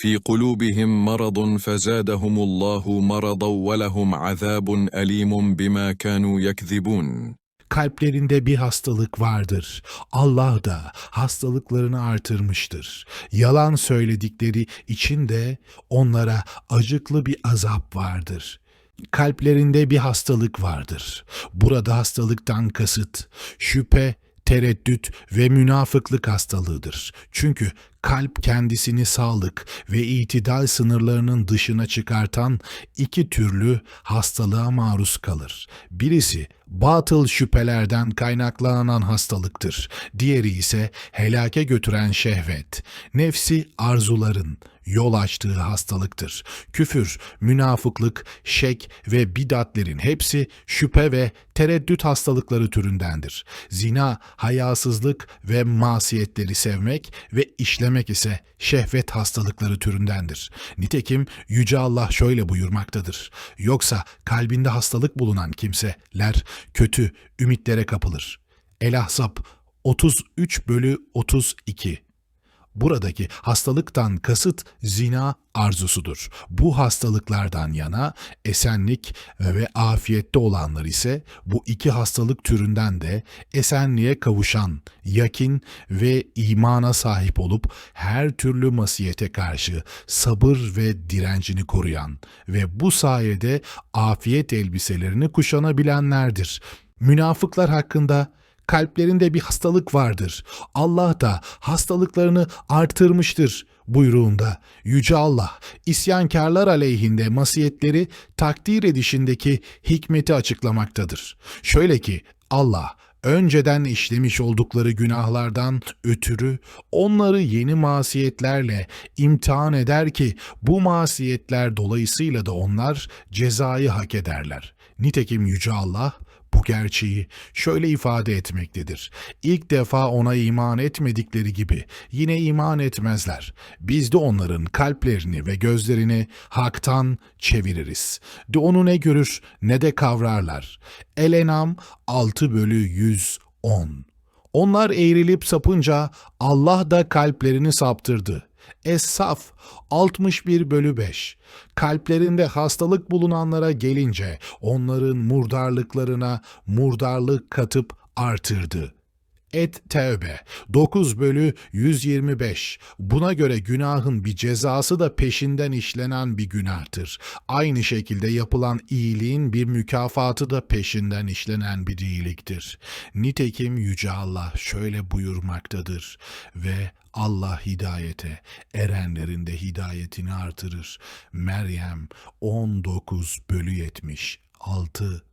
في قلوبهم مرض فزادهم الله مرضا ولهم عذاب أليم بما كانوا يكذبون Kalplerinde bir hastalık vardır. Allah da hastalıklarını artırmıştır. Yalan söyledikleri için de onlara acıklı bir azap vardır. Kalplerinde bir hastalık vardır. Burada hastalıktan kasıt, şüphe, tereddüt ve münafıklık hastalığıdır. Çünkü kalp kendisini sağlık ve itidal sınırlarının dışına çıkartan iki türlü hastalığa maruz kalır. Birisi batıl şüphelerden kaynaklanan hastalıktır. Diğeri ise helake götüren şehvet, nefsi arzuların yol açtığı hastalıktır. Küfür, münafıklık, şek ve bidatlerin hepsi şüphe ve tereddüt hastalıkları türündendir. Zina, hayasızlık ve masiyetleri sevmek ve işlemek ise şehvet hastalıkları türündendir. Nitekim Yüce Allah şöyle buyurmaktadır. Yoksa kalbinde hastalık bulunan kimseler kötü ümitlere kapılır. El-Ahzab 33 bölü 32 Buradaki hastalıktan kasıt zina arzusudur. Bu hastalıklardan yana esenlik ve afiyette olanlar ise bu iki hastalık türünden de esenliğe kavuşan, yakin ve imana sahip olup her türlü masiyete karşı sabır ve direncini koruyan ve bu sayede afiyet elbiselerini kuşanabilenlerdir. Münafıklar hakkında kalplerinde bir hastalık vardır. Allah da hastalıklarını artırmıştır buyruğunda. Yüce Allah, isyankarlar aleyhinde masiyetleri takdir edişindeki hikmeti açıklamaktadır. Şöyle ki Allah, önceden işlemiş oldukları günahlardan ötürü onları yeni masiyetlerle imtihan eder ki bu masiyetler dolayısıyla da onlar cezayı hak ederler. Nitekim Yüce Allah bu gerçeği şöyle ifade etmektedir. İlk defa ona iman etmedikleri gibi yine iman etmezler. Biz de onların kalplerini ve gözlerini haktan çeviririz. De onu ne görür ne de kavrarlar. El-Enam 6 bölü 110 Onlar eğrilip sapınca Allah da kalplerini saptırdı. Es-Saf 61 bölü 5 Kalplerinde hastalık bulunanlara gelince onların murdarlıklarına murdarlık katıp artırdı. Et Tevbe 9 bölü 125 Buna göre günahın bir cezası da peşinden işlenen bir günahtır. Aynı şekilde yapılan iyiliğin bir mükafatı da peşinden işlenen bir iyiliktir. Nitekim Yüce Allah şöyle buyurmaktadır ve Allah hidayete, erenlerin de hidayetini artırır. Meryem 19 bölü 70 6